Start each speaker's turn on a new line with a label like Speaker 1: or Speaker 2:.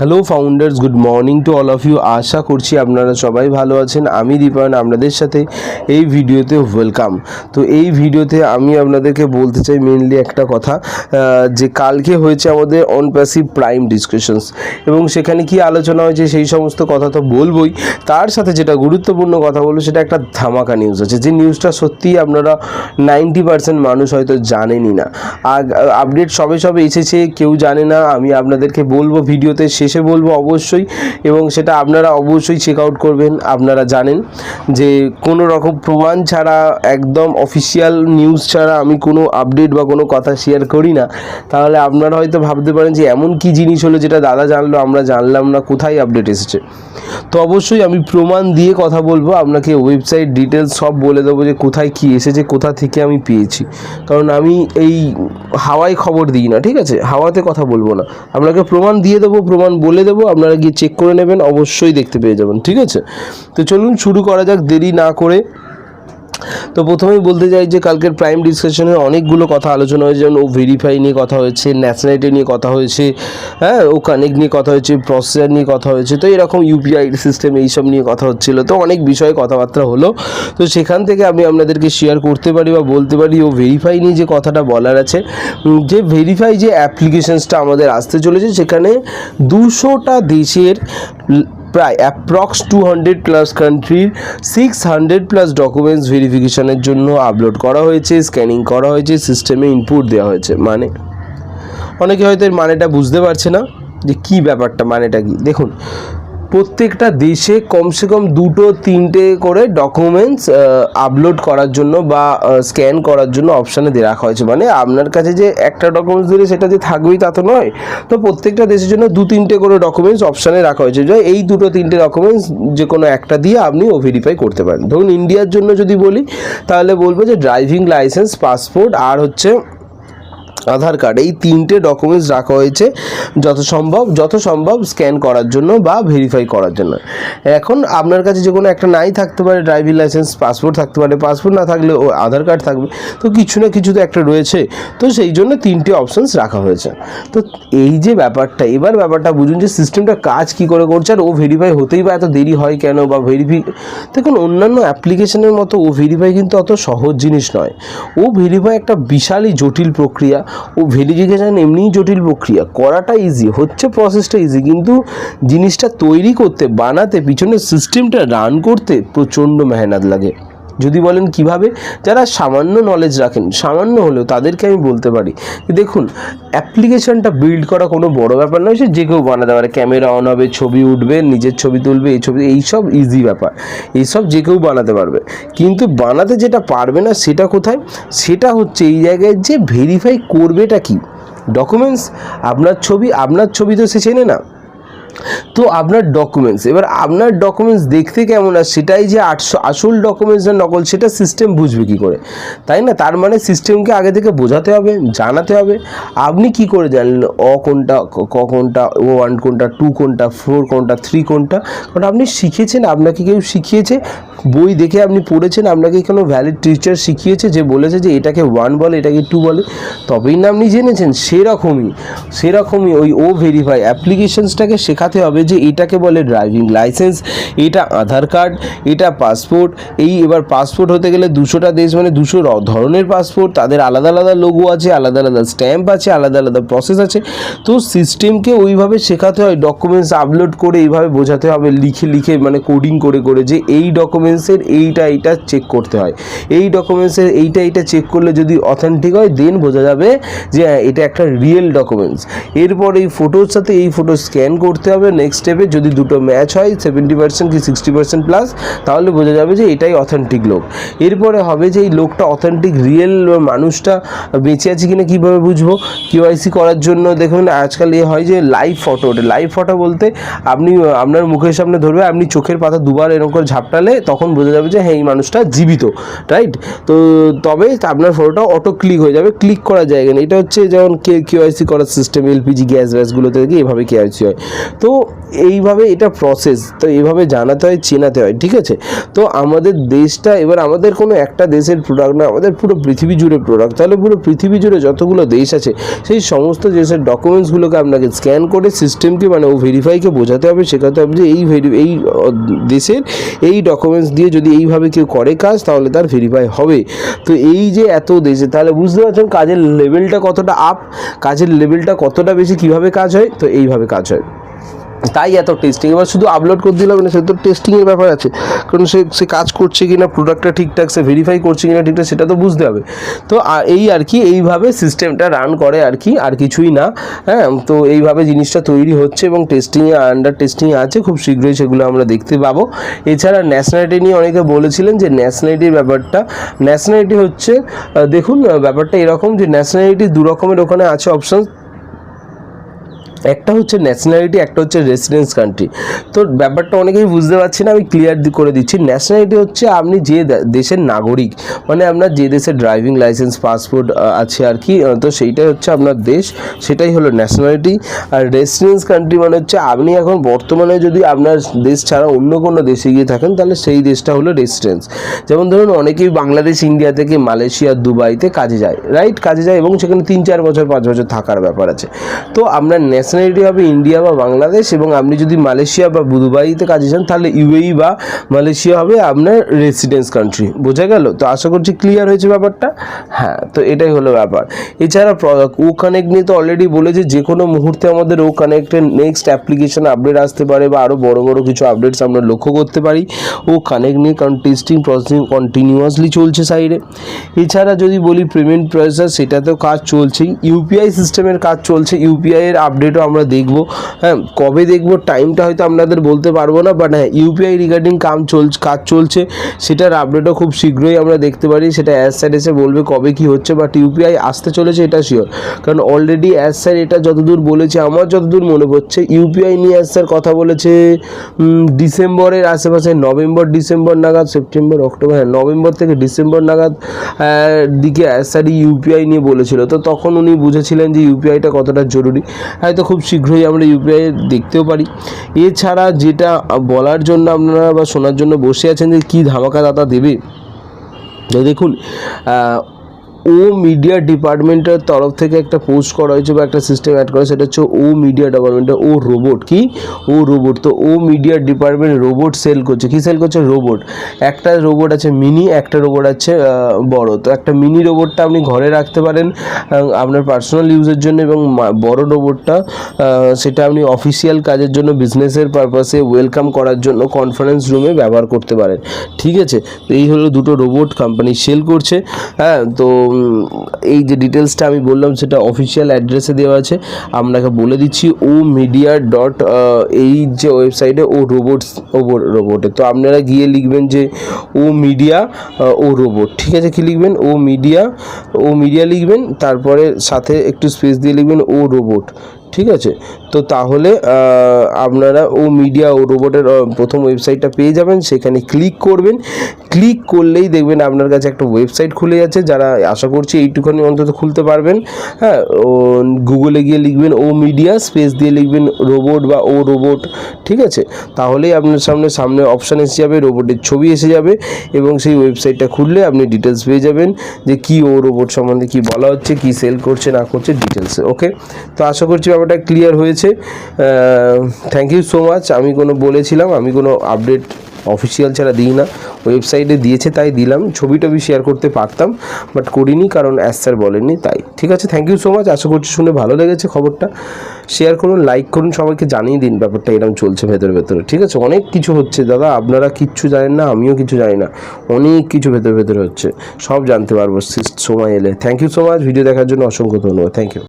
Speaker 1: Hello founders good morning to all of you আশা করছি আপনারা সবাই ভালো আছেন। আমি দীপায়ন আপনাদের সাথে এই ভিডিওতে ওয়েলকাম তো এই ভিডিওতে আমি আপনাদেরকে বলতে চাই মেনলি একটা কথা যে কালকে হয়েছে আমাদের অন প্যাসিভ প্রাইম ডিসকাশনস এবং সেখানে কি আলোচনা হয়েছে সেই সমস্ত কথা তো বলবোই। তার সাথে যেটা গুরুত্বপূর্ণ কথা বলব, সেটা একটা ধামাকা নিউজ আছে। যে নিউজটা সত্যিই আপনারা নাইনটি পার্সেন্ট মানুষ হয়তো জানেনই না। আপডেট সবে সবে এসেছে, কেউ জানে না। আমি আপনাদেরকে বলব, ভিডিওতে শেষে বলব অবশ্যই এবং সেটা আপনারা অবশ্যই চেক আউট করবেন। আপনারা জানেন যে কোনো রকম প্রমাণ ছাড়া, একদম অফিসিয়াল নিউজ ছাড়া আমি কোনো আপডেট বা কোনো কথা শেয়ার করি না। তাহলে আপনারা হয়তো ভাবতে পারেন যে এমন কি জিনিস হলো যেটা দাদা জানলো, আমরা জানলাম না, কোথায় আপডেট এসেছে? তো অবশ্যই আমি প্রমাণ দিয়ে কথা বলব, আপনাকে ওয়েবসাইট ডিটেলস সব বলে দেবো যে কোথায় কি এসেছে, কোথা থেকে আমি পেয়েছি। কারণ আমি এই হাওয়ায় খবর দিই না, ঠিক আছে? হাওয়াতে কথা বলব না। আপনাকে প্রমাণ দিয়ে দেবো, প্রমাণ বলে দেবো, আপনারা গিয়ে চেক করে নেবেন, অবশ্যই দেখতে পেয়ে যাবেন, ঠিক আছে? তো চলুন, শুরু করা যাক, দেরি না করে। তো প্রথমেই বলতে চাই যে কালকের প্রাইম ডিসকাশনে অনেকগুলো কথা আলোচনা হয়েছে, যেমন ও ভেরিফাই নিয়ে কথা হয়েছে ন্যাশনালিটি নিয়ে কথা হয়েছে হ্যাঁ ও কানেক্ট নিয়ে কথা হয়েছে প্রসেসার নিয়ে কথা হয়েছে, তো এরকম ইউপিআই সিস্টেম এইসব নিয়ে কথা হচ্ছিল। তো অনেক বিষয়ে কথাবার্তা হলো। তো সেখান থেকে আমি আপনাদেরকে শেয়ার করতে পারি বা বলতে পারি, ও ভেরিফাই নিয়ে যে কথাটা বলার আছে যে ভেরিফাই যে অ্যাপ্লিকেশনসটা আমাদের আসতে চলেছে, সেখানে দুশোটা দেশের প্রায় অ্যাপ্রক্স টু হান্ড্রেড প্লাস কান্ট্রির সিক্স হান্ড্রেড প্লাস ডকুমেন্টস ভেরিফিকেশনের জন্য আপলোড করা হয়েছে স্ক্যানিং করা হয়েছে সিস্টেমে ইনপুট দেওয়া হয়েছে। মানে অনেকে হয়তো এর মানেটা বুঝতে পারছে না যে কি ব্যাপারটা, মানেটা কি? দেখুন প্রত্যেকটা দেশে কমসে কম দুটো, তিনটে করে ডকুমেন্টস আপলোড করার জন্য বা স্ক্যান করার জন্য অপশানে দিয়ে রাখা হয়েছে। মানে আপনার কাছে যে একটা ডকুমেন্টস দিলে সেটা যে থাকবেই তা তো নয়। তো প্রত্যেকটা দেশের জন্য দু, তিনটে করে ডকুমেন্টস অপশানে রাখা হয়েছে। যে এই দুটো, তিনটে ডকুমেন্টস যে কোনো একটা দিয়ে আপনি ও ভেরিফাই করতে পারেন। ধরুন ইন্ডিয়ার জন্য যদি বলি, তাহলে বলব যে ড্রাইভিং লাইসেন্স পাসপোর্ট আর হচ্ছে আধার কার্ড। এই তিনটে ডকুমেন্টস রাখা হয়েছে যত সম্ভব যত সম্ভব স্ক্যান করার জন্য বা ভেরিফাই করার জন্য। এখন আপনার কাছে যে কোনো একটা নাই থাকতে পারে ড্রাইভিং লাইসেন্স পাসপোর্ট থাকতে পারে পাসপোর্ট না থাকলে ও আধার কার্ড থাকবে, তো কিছু না কিছু তো একটা রয়েছে। তো সেই জন্য তিনটে অপশানস রাখা হয়েছে। তো এই যে ব্যাপারটা, এবার ব্যাপারটা বুঝুন যে সিস্টেমটা কাজ কি করে করছে, আর ও ভেরিফাই হতেই বা এত দেরি হয় কেন বা ভেরিফি দেখুন, অন্যান্য অ্যাপ্লিকেশনের মতো ও ভেরিফাই কিন্তু অত সহজ জিনিস নয়। ও ভেরিফাই একটা বিশালই জটিল প্রক্রিয়া ও ভেরিফিকেশান এমনিই জটিল প্রক্রিয়া। করাটা ইজি হচ্ছে প্রসেসটা ইজি কিন্তু জিনিসটা তৈরি করতে, বানাতে পিছনে সিস্টেমটা রান করতে প্রচণ্ড মেহনত লাগে। যদি বলেন কীভাবে? যারা সামান্য নলেজ রাখেন, সামান্য হলেও তাদেরকে আমি বলতে পারি দেখুন অ্যাপ্লিকেশনটা বিল্ড করা কোনো বড় ব্যাপার নয়, সে যে কেউ বানাতে পারে। ক্যামেরা অন হবে, ছবি উঠবে, নিজের ছবি তুলবে, এই ছবি এইসব ইজি ব্যাপার। এইসব যে কেউ বানাতে পারবে। কিন্তু বানাতে যেটা পারবে না, সেটা কোথায়? সেটা হচ্ছে এই জায়গায় যে ভেরিফাই করবেটা কি? ডকুমেন্টস আপনার ছবি আপনার ছবি তো সে চেনে না। তো আপনার ডকুমেন্টস এবার আপনার ডকুমেন্টস দেখতে কেমন আর সেটাই যে আটশো আসল ডকুমেন্টস না নকল, সেটা সিস্টেম বুঝবে কী করে? তাই না? তার মানে সিস্টেমকে আগে থেকে বোঝাতে হবে, জানাতে হবে। আপনি কি করে জানলেন অ কোনটা, ক- কোনটা ও ওয়ান কোনটা টু কোনটা ফোর কোনটা থ্রি কোনটা? কারণ আপনি শিখেছেন, আপনাকে কেউ শিখিয়েছে, বই দেখে আপনি পড়েছেন, আপনাকে কোনো ভ্যালিড টিচার শিখিয়েছে যে বলেছে যে এটাকে ওয়ান বলে, এটাকে টু বলে। তবেই না আপনি জেনেছেন, সেরকমই সেরকমই ওই ও ভেরিফাই অ্যাপ্লিকেশনসটাকে শেখাতে হবে যে এটাকে বলে ড্রাইভিং লাইসেন্স এটা আধার কার্ড এটা পাসপোর্ট এই এবার পাসপোর্ট হতে গেলে দুশোটা দেশ মানে দুশো ধরনের পাসপোর্ট তাদের আলাদা আলাদা লোগো আছে আলাদা আলাদা স্ট্যাম্প আছে আলাদা আলাদা প্রসেস আছে। তো সিস্টেমকে ওইভাবে শেখাতে হয় ডকুমেন্টস আপলোড করে এইভাবে বোঝাতে হবে লিখে লিখে মানে কোডিং করে করে যে এই ডকুমেন্টসের এইটা এইটা চেক করতে হয়। এই ডকুমেন্টসের এইটা এইটা চেক করলে যদি অথেন্টিক হয় দেন বোঝা যাবে যে হ্যাঁ, এটা একটা রিয়েল ডকুমেন্টস এরপর এই ফটোর সাথে এই ফটো স্ক্যান করতে হবে। নেক্সট স্টেপে যদি দুটো ম্যাচ হয় সেভেন্টি পার্সেন্ট কি সিক্সটি পার্সেন্ট প্লাস তাহলে বোঝা যাবে যে এটাই অথেন্টিক লোক। এরপরে হবে যে এই লোকটা অথেন্টিক রিয়েল মানুষটা বেঁচে আছে কিনা কীভাবে বুঝব? কেওয়াইসি করার জন্য দেখুন, আজকাল এ হয় যে লাইভ ফটো ওঠে লাইভ ফটো বলতে আপনি, আপনার মুখের সামনে ধরবে, আপনি চোখের পাতা দুবার এরকম করে ঝাপটালে তখন বোঝা যাবে যে হ্যাঁ এই মানুষটা জীবিত রাইট তো তবে আপনার ফটোটা অটো ক্লিক হয়ে যাবে ক্লিক করা জায়গা নেই। এটা হচ্ছে যেমন কে কিউআইসি করার সিস্টেম এলপিজি গ্যাস গ্যাসগুলোতে থেকে এভাবে কেওয়াইসি হয়। তো এইভাবে এটা প্রসেস তো এইভাবে জানাতে হয়, চেনাতে হয়, ঠিক আছে? তো আমাদের দেশটা, এবার আমাদের কোনো একটা দেশের প্রোডাক্ট না, আমাদের পুরো পৃথিবী জুড়ে প্রোডাক্ট তাহলে পুরো পৃথিবী জুড়ে যতগুলো দেশ আছে, সেই সমস্ত দেশের ডকুমেন্টসগুলোকে আপনাকে স্ক্যান করে সিস্টেমকে মানে ও ভেরিফাইকে বোঝাতে হবে, শেখাতে হবে যে এই ভেরি এই দেশের এই ডকুমেন্টস দিয়ে যদি এইভাবে কেউ করে কাজ, তাহলে তার ভেরিফাই হবে। তো এই যে এত দেশে, তাহলে বুঝতে পারছেন কাজের লেভেলটা কতটা আপ কাজের লেভেলটা কতটা বেশি কীভাবে কাজ হয়? তো এইভাবে কাজ হয়। তাই এত টেস্টিং এবার শুধু আপলোড করে দিলে হবে না, সে তো টেস্টিংয়ের ব্যাপার আছে। কারণ সে সে কাজ করছে কি না প্রোডাক্টটা ঠিকঠাক সে ভেরিফাই করছে কি না ঠিকঠাক, সেটা তো বুঝতে হবে। তো এই আর কি, এইভাবে সিস্টেমটা রান করে আর কি, আর কিছুই না। হ্যাঁ তো এইভাবে জিনিসটা তৈরি হচ্ছে এবং টেস্টিংয়ে আন্ডার টেস্টিং আছে, খুব শীঘ্রই সেগুলো আমরা দেখতে পাবো। এছাড়া ন্যাশনালিটি নিয়ে অনেকে বলেছিলেন যে ন্যাশনালিটির ব্যাপারটা ন্যাশনালিটি হচ্ছে দেখুন ব্যাপারটা এরকম যে ন্যাশনালিটি দু রকমের ওখানে আছে অপশন একটা হচ্ছে ন্যাশনালিটি একটা হচ্ছে রেসিডেন্স কান্ট্রি তো ব্যাপারটা অনেকেই বুঝতে পারছি না, আমি ক্লিয়ার করে দিচ্ছি। ন্যাশনালিটি হচ্ছে আপনি যে দেশের নাগরিক মানে আপনার যে দেশের ড্রাইভিং লাইসেন্স পাসপোর্ট আছে আর কি তো সেইটাই হচ্ছে আপনার দেশ, সেটাই হলো ন্যাশনালিটি আর রেসিডেন্স কান্ট্রি মানে হচ্ছে আপনি এখন বর্তমানে যদি আপনার দেশ ছাড়া অন্য কোনো দেশে গিয়ে থাকেন, তাহলে সেই দেশটা হলো রেসিডেন্স যেমন ধরুন, অনেকেই বাংলাদেশ, ইন্ডিয়া থেকে মালয়েশিয়া, দুবাইতে কাজে যায় রাইট কাজে যায় এবং সেখানে তিন, চার বছর, পাঁচ বছর থাকার ব্যাপার আছে। তো আপনার ন্যাশনালিটি হবে ইন্ডিয়া বা বাংলাদেশ এবং আপনি যদি মালয়েশিয়া বা দুবাইতে কাজে যান, তাহলে ইউএই বা মালয়েশিয়া হবে আপনার রেসিডেন্স কান্ট্রি বোঝা গেল? তো আশা করছি ক্লিয়ার হয়েছে ব্যাপারটা? হ্যাঁ তো এটাই হলো ব্যাপার। এছাড়া ও কানেক্ট নিয়ে তো অলরেডি বলেছে যে কোনো মুহূর্তে আমাদের ও কানেক্টের নেক্সট অ্যাপ্লিকেশন আপডেট আসতে পারে বা আরও বড় বড় কিছু আপডেটস আমরা লক্ষ্য করতে পারি। ও কানেক্ট নিয়ে কারণ টেস্টিং প্রসেসিং কন্টিনিউয়াসলি চলছে সাইডে এছাড়া যদি বলি পেমেন্ট প্রসেস সেটাতেও কাজ চলছেই। ইউপিআই সিস্টেমের কাজ চলছে। ইউপিআই এর আপডেটও আমরা দেখব। হ্যাঁ কবে দেখব টাইমটা হয়তো আপনাদের বলতে পারব না বাট হ্যাঁ ইউপিআই রিগার্ডিং কাম চলছে কাজ চলছে। সেটার আপডেটও খুব শীঘ্রই আমরা দেখতে পারি। সেটা অ্যাজ স্যার এসে বলবে কবে কি হচ্ছে বাট ইউপিআই আসতে চলেছে, এটা শিওর কারণ অলরেডি অ্যাজ স্যার এটা যতদূর বলেছে, আমার যতদূর মনে পড়ছে ইউপিআই নিয়ে অ্যাজ স্যার কথা বলেছে ডিসেম্বরের আশেপাশে, নভেম্বর, ডিসেম্বর নাগাদ, সেপ্টেম্বর, অক্টোবর হ্যাঁ নভেম্বর থেকে ডিসেম্বর নাগাদ দিকে অ্যাজ স্যার ইউপিআই নিয়ে বলেছিল। তো তখন উনি বুঝেছিলেন যে ইউপিআইটা কতটা জরুরি। হয়তো খুব শীঘ্রই আমরা ইউপিআই দেখতেও পারি। এছাড়া যেটা বলার জন্য আপনারা বা শোনার জন্য বসে আছেন যে কী ধামাকা দাতা দেবে? দেখুন ও মিডিয়া ডিপার্টমেন্টের তরফ থেকে একটা পোস্ট করা হয়েছে বা একটা সিস্টেম অ্যাড করা সেটা হচ্ছে ও মিডিয়া ডিপার্টমেন্টে ও রোবট কি? ও রোবট তো ও মিডিয়া ডিপার্টমেন্ট রোবট সেল করছে। কি সেল করছে? রোবট একটা রোবট আছে মিনি একটা রোবট আছে বড়। তো একটা মিনি রোবটটা আপনি ঘরে রাখতে পারেন আপনার পার্সোনাল ইউজের জন্য, এবং বড় রোবটটা সেটা আপনি অফিসিয়াল কাজের জন্য বিজনেসের পারপাসে ওয়েলকাম করার জন্য কনফারেন্স রুমে ব্যবহার করতে পারেন। ঠিক আছে? তো এই হলো দুটো রোবট কোম্পানি সেল করছে। হ্যাঁ তো এই যে ডিটেলসটা আমি বললাম, সেটা অফিসিয়াল অ্যাড্রেসে দেওয়া আছে। আপনাকে বলে দিচ্ছি, ও মিডিয়া ডট এই যে ওয়েবসাইটে ও রোবটস ও রোবটে তো আপনারা গিয়ে লিখবেন যে, ও মিডিয়া ও রোবট ঠিক আছে, কী লিখবেন? ও মিডিয়া ও মিডিয়া লিখবেন, তারপরে সাথে একটু স্পেস দিয়ে লিখবেন, ও রোবট ঠিক আছে? তো তাহলে আপনারা ও মিডিয়া, ও রোবটের প্রথম ওয়েবসাইটটা পেয়ে যাবেন, সেখানে ক্লিক করবেন। ক্লিক করলেই দেখবেন আপনার কাছে একটা ওয়েবসাইট খুলে যাচ্ছে, যারা আশা করছি এইটুখানি অন্তত খুলতে পারবেন। হ্যাঁ ও গুগলে গিয়ে লিখবেন ও মিডিয়া, স্পেস দিয়ে লিখবেন রোবট বা ও রোবট, ঠিক আছে? তাহলেই আপনার সামনে সামনে অপশান এসে যাবে, রোবটের ছবি এসে যাবে এবং সেই ওয়েবসাইটটা খুললে আপনি ডিটেলস পেয়ে যাবেন যে কি ও রোবট সম্বন্ধে কি বলা হচ্ছে, কি সেল করছে, না করছে ডিটেলসে ওকে তো আশা করছি ব্যাপারটা ক্লিয়ার হয়েছে। থ্যাংক ইউ সো মাচ আমি কোনো বলেছিলাম, আমি কোনো আপডেট অফিসিয়াল ছাড়া দিই না। ওয়েবসাইটে দিয়েছে, তাই দিলাম। ছবি টবি শেয়ার করতে পারতাম বাট করিনি কারণ অ্যাস স্যার বলেননি, তাই। ঠিক আছে থ্যাংক ইউ সো মাচ আশা করছি শুনে ভালো লেগেছে খবরটা। শেয়ার করুন লাইক করুন, সবাইকে জানিয়ে দিন ব্যাপারটা, এরকম চলছে ভেতরে ভেতরে। ঠিক আছে, অনেক কিছু হচ্ছে। দাদা, আপনারা কিচ্ছু জানেন না, আমিও কিছু জানি না। অনেক কিছু ভেতরে ভেতরে হচ্ছে। সব জানতে পারব সময় এলে। Thank you so much video দেখার জন্য অসংখ্য ধন্যবাদ। Thank you